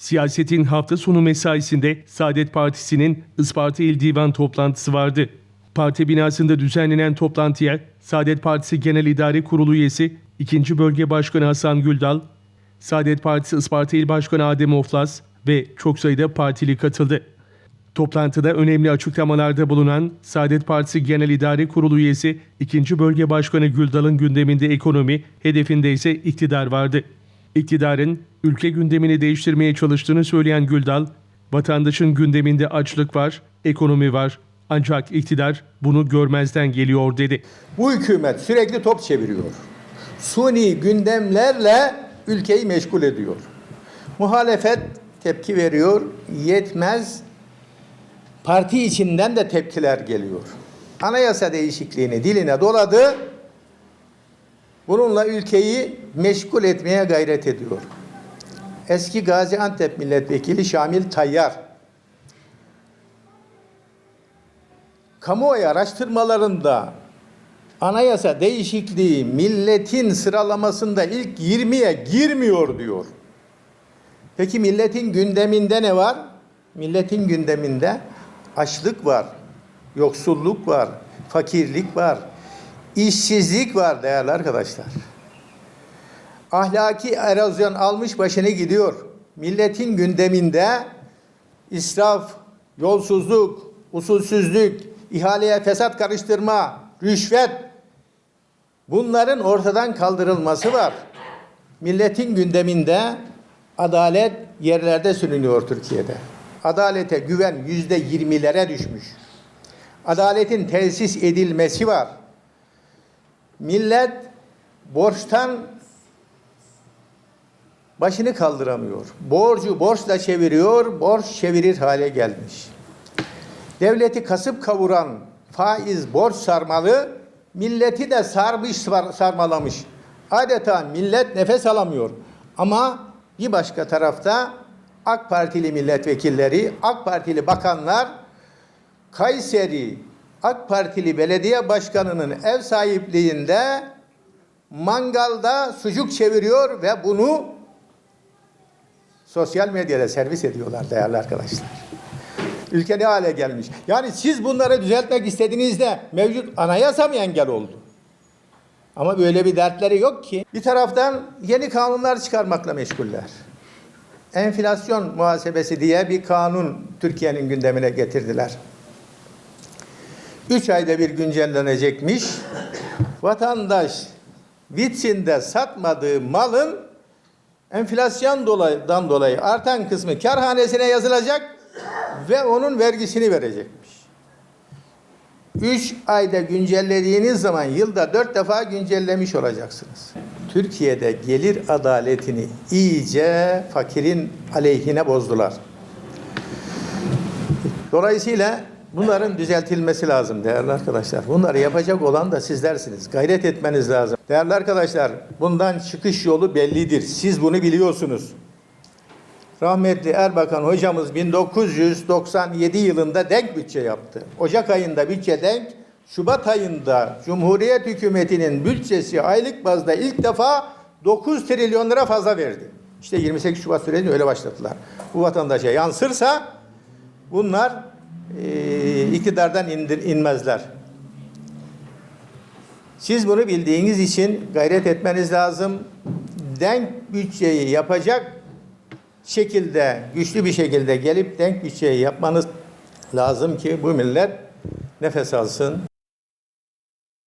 Siyasetin hafta sonu mesaisinde Saadet Partisi'nin Isparta İl Divan toplantısı vardı. Parti binasında düzenlenen toplantıya Saadet Partisi Genel İdare Kurulu üyesi 2. Bölge Başkanı Hasan Güldal, Saadet Partisi Isparta İl Başkanı Adem Oflas ve çok sayıda partili katıldı. Toplantıda önemli açıklamalarda bulunan Saadet Partisi Genel İdare Kurulu üyesi 2. Bölge Başkanı Güldal'ın gündeminde ekonomi, hedefinde ise iktidar vardı. İktidarın ülke gündemini değiştirmeye çalıştığını söyleyen Güldal, vatandaşın gündeminde açlık var, ekonomi var. Ancak iktidar bunu görmezden geliyor dedi. Bu hükümet sürekli top çeviriyor. Suni gündemlerle ülkeyi meşgul ediyor. Muhalefet tepki veriyor, yetmez. Parti içinden de tepkiler geliyor. Anayasa değişikliğini diline doladı. Bununla ülkeyi meşgul etmeye gayret ediyor. Eski Gaziantep Milletvekili Şamil Tayyar kamuoyu araştırmalarında anayasa değişikliği milletin sıralamasında ilk 20'ye girmiyor diyor. Peki milletin gündeminde ne var? Milletin gündeminde açlık var, yoksulluk var, fakirlik var, işsizlik var değerli arkadaşlar. Ahlaki erozyon almış başını gidiyor. Milletin gündeminde israf, yolsuzluk, usulsüzlük, ihaleye fesat karıştırma, rüşvet bunların ortadan kaldırılması var. Milletin gündeminde adalet yerlerde sürünüyor Türkiye'de. Adalete güven yüzde yirmilere düşmüş. Adaletin tesis edilmesi var. Millet borçtan başını kaldıramıyor. Borcu borçla çeviriyor, borç çevirir hale gelmiş. Devleti kasıp kavuran faiz borç sarmalı, milleti de sarmış sar- sarmalamış. Adeta millet nefes alamıyor. Ama bir başka tarafta AK Partili milletvekilleri, AK Partili bakanlar Kayseri AK Partili belediye başkanının ev sahipliğinde mangalda sucuk çeviriyor ve bunu sosyal medyada servis ediyorlar değerli arkadaşlar. Ülke ne hale gelmiş? Yani siz bunları düzeltmek istediğinizde mevcut anayasa mı engel oldu? Ama böyle bir dertleri yok ki. Bir taraftan yeni kanunlar çıkarmakla meşguller. Enflasyon muhasebesi diye bir kanun Türkiye'nin gündemine getirdiler. Üç ayda bir güncellenecekmiş. Vatandaş vitrinde satmadığı malın enflasyon dolayıdan dolayı artan kısmı karhanesine yazılacak ve onun vergisini verecekmiş. Üç ayda güncellediğiniz zaman yılda dört defa güncellemiş olacaksınız. Türkiye'de gelir adaletini iyice fakirin aleyhine bozdular. Dolayısıyla bunların düzeltilmesi lazım değerli arkadaşlar. Bunları yapacak olan da sizlersiniz. Gayret etmeniz lazım. Değerli arkadaşlar bundan çıkış yolu bellidir. Siz bunu biliyorsunuz. Rahmetli Erbakan hocamız 1997 yılında denk bütçe yaptı. Ocak ayında bütçe denk, Şubat ayında Cumhuriyet hükümetinin bütçesi aylık bazda ilk defa 9 trilyon lira fazla verdi. İşte 28 Şubat sürecini öyle başlattılar. Bu vatandaşa yansırsa bunlar iktidardan indir, inmezler. Siz bunu bildiğiniz için gayret etmeniz lazım. Denk bütçeyi yapacak şekilde, güçlü bir şekilde gelip denk bütçeyi yapmanız lazım ki bu millet nefes alsın.